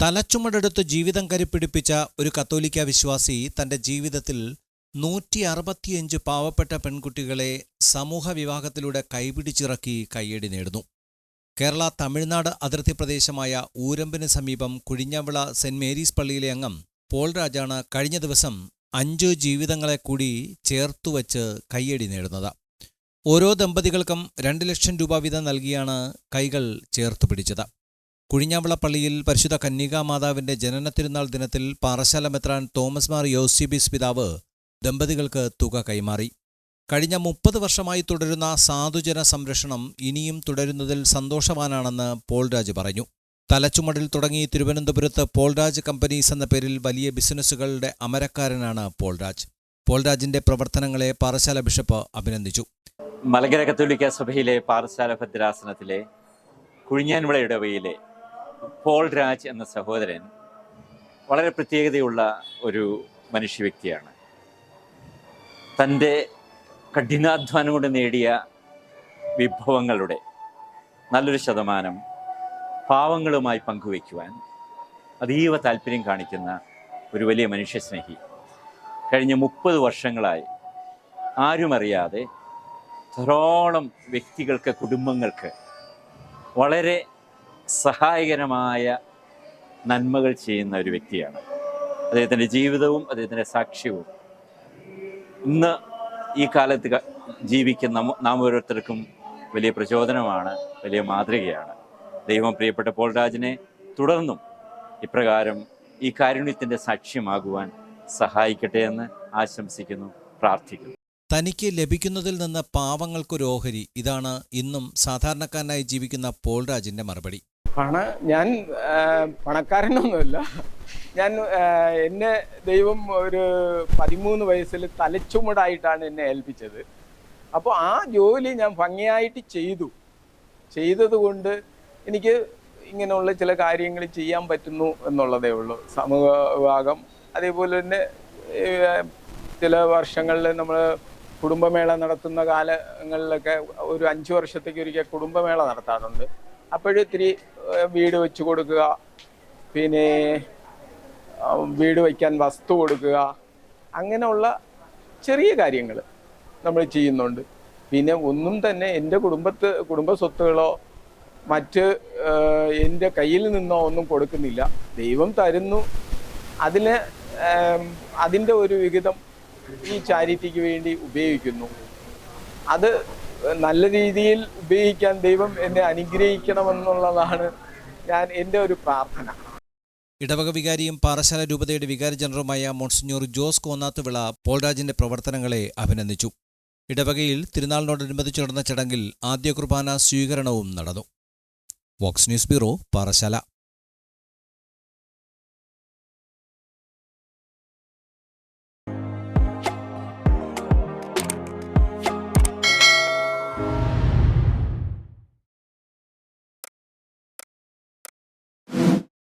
തലച്ചുമടെടുത്ത് ജീവിതം കരിപ്പിടിപ്പിച്ച ഒരു കത്തോലിക്ക വിശ്വാസി തന്റെ ജീവിതത്തിൽ നൂറ്റി അറുപത്തിയഞ്ച് പാവപ്പെട്ട പെൺകുട്ടികളെ സമൂഹ വിവാഹത്തിലൂടെ കൈപിടിച്ചിറക്കി കയ്യടി നേടുന്നു. കേരള തമിഴ്നാട് അതിർത്തി പ്രദേശമായ ഊരമ്പിന് സമീപം കുഴിഞ്ഞവിള സെന്റ് മേരീസ് പള്ളിയിലെ അംഗം പോൾ രാജാണ് കഴിഞ്ഞ ദിവസം അഞ്ചു ജീവിതങ്ങളെ കൂടി ചേർത്തുവച്ച് കയ്യടി നേടുന്നത്. ഓരോ ദമ്പതികൾക്കും രണ്ട് ലക്ഷം രൂപ വീതം നൽകിയാണ് കൈകൾ ചേർത്തു പിടിച്ചത്. കുഴിഞ്ഞാവിള പള്ളിയിൽ പരിശുദ്ധ കന്യകാ മാതാവിന്റെ ജനന തിരുനാൾ ദിനത്തിൽ പാറശാല മെത്രാൻ തോമസ് മാർ യോസിബിസ് പിതാവ് ദമ്പതികൾക്ക് തുക കൈമാറി. കഴിഞ്ഞ മുപ്പത് വർഷമായി തുടരുന്ന സാധുജന സംരക്ഷണം ഇനിയും തുടരുന്നതിൽ സന്തോഷവാനാണെന്ന് പോൾരാജ് പറഞ്ഞു. തലച്ചുമടിൽ തുടങ്ങി തിരുവനന്തപുരത്ത് പോൾരാജ് കമ്പനീസ് എന്ന പേരിൽ വലിയ ബിസിനസ്സുകളുടെ അമരക്കാരനാണ് പോൾരാജ്. പോൾരാജിന്റെ പ്രവർത്തനങ്ങളെ പാറശാല ബിഷപ്പ് അഭിനന്ദിച്ചു. മലങ്കര കത്തോലിക്ക സഭയിലെ പാറശാല ഭദ്രാസനത്തിലെ കുഴിഞ്ഞാൻവിള ഇടവയിലെ പോൾ രാജ് എന്ന സഹോദരൻ വളരെ പ്രത്യേകതയുള്ള ഒരു മനുഷ്യ വ്യക്തിയാണ്. തന്റെ കഠിനാധ്വാനം കൊണ്ട് നേടിയ വിഭവങ്ങളുടെ നല്ലൊരു ശതമാനം പാവങ്ങളുമായി പങ്കുവയ്ക്കുവാൻ അതീവ താല്പര്യം കാണിക്കുന്ന ഒരു വലിയ മനുഷ്യസ്നേഹി കഴിഞ്ഞ മുപ്പത് വർഷങ്ങളായി ആരുമറിയാതെ ധാരാളം വ്യക്തികൾക്ക് കുടുംബങ്ങൾക്ക് വളരെ സഹായകരമായ നന്മകൾ ചെയ്യുന്ന ഒരു വ്യക്തിയാണ്. അദ്ദേഹത്തിന്റെ ജീവിതവും അദ്ദേഹത്തിന്റെ സാക്ഷ്യവും. ഇന്ന് ഈ കാലത്ത് ജീവിക്കുന്ന നാം ഓരോരുത്തർക്കും വലിയ പ്രചോദനമാണ് വലിയ മാതൃകയാണ്. ദൈവം പ്രിയപ്പെട്ട പോൾ രാജിനെ തുടർന്നും ഇപ്രകാരം ഈ കാരുണ്യത്തിന്റെ സാക്ഷ്യമാകുവാൻ സഹായിക്കട്ടെ എന്ന് ആശംസിക്കുന്നു പ്രാർത്ഥിക്കുന്നു. തനിക്ക് ലഭിക്കുന്നതിൽ നിന്ന് പാവങ്ങൾക്കൊരു ഓഹരി ഇതാണ് ഇന്നും സാധാരണക്കാരനായി ജീവിക്കുന്ന പോൾരാജിന്റെ മറുപടി. പണ ഞാൻ പണക്കാരനൊന്നുമല്ല. ഞാൻ എന്നെ ദൈവം ഒരു പതിമൂന്ന് വയസ്സിൽ തലച്ചുമടായിട്ടാണ് എന്നെ ഏൽപ്പിച്ചത്. അപ്പോൾ ആ ജോലി ഞാൻ ഭംഗിയായിട്ട് ചെയ്തു. ചെയ്തതുകൊണ്ട് എനിക്ക് ഇങ്ങനെയുള്ള ചില കാര്യങ്ങൾ ചെയ്യാൻ പറ്റുന്നു എന്നുള്ളതേ ഉള്ളൂ. സമൂഹ വിഭാഗം അതേപോലെ തന്നെ ചില വർഷങ്ങളിൽ നമ്മൾ കുടുംബമേള നടത്തുന്ന കാലങ്ങളിലൊക്കെ ഒരു അഞ്ച് വർഷത്തേക്ക് ഒരിക്കൽ കുടുംബമേള നടത്താറുണ്ട്. അപ്പോഴിത്തിരി ഇത്തിരി വീട് വെച്ച് കൊടുക്കുക. പിന്നെ വീട് വയ്ക്കാൻ വസ്തു കൊടുക്കുക. അങ്ങനെയുള്ള ചെറിയ കാര്യങ്ങൾ നമ്മൾ ചെയ്യുന്നുണ്ട്. പിന്നെ ഒന്നും തന്നെ എന്റെ കുടുംബത്ത് കുടുംബ സ്വത്തുകളോ മറ്റ് എന്റെ കയ്യിൽ നിന്നോ ഒന്നും കൊടുക്കുന്നില്ല. ദൈവം തരുന്നു. അതിന് അതിന്റെ ഒരു വിഹിതം ഈ ചാരിറ്റിക്ക് വേണ്ടി ഉപയോഗിക്കുന്നു. അത് നല്ല രീതിയിൽ ഉപയോഗിക്കാൻ ദൈവം എന്നെ അനുഗ്രഹിക്കണമെന്നുള്ളതാണ് ഞാൻ എന്റെ ഒരു പ്രാർത്ഥന. ഇടവക വികാരിയും പാറശാല രൂപതയുടെ വികാരി ജനറലുമായ മോൺസിഞ്ഞോർ ജോസ് കോന്നാത്ത് വിള പോൾരാജിന്റെ പ്രവർത്തനങ്ങളെ അഭിനന്ദിച്ചു. ഇടവകയിൽ തിരുനാളിനോടനുബന്ധിച്ച് നടന്ന ചടങ്ങിൽ ആദ്യ കുർബാന സ്വീകരണവും നടന്നു. Woakes news bureau Parassala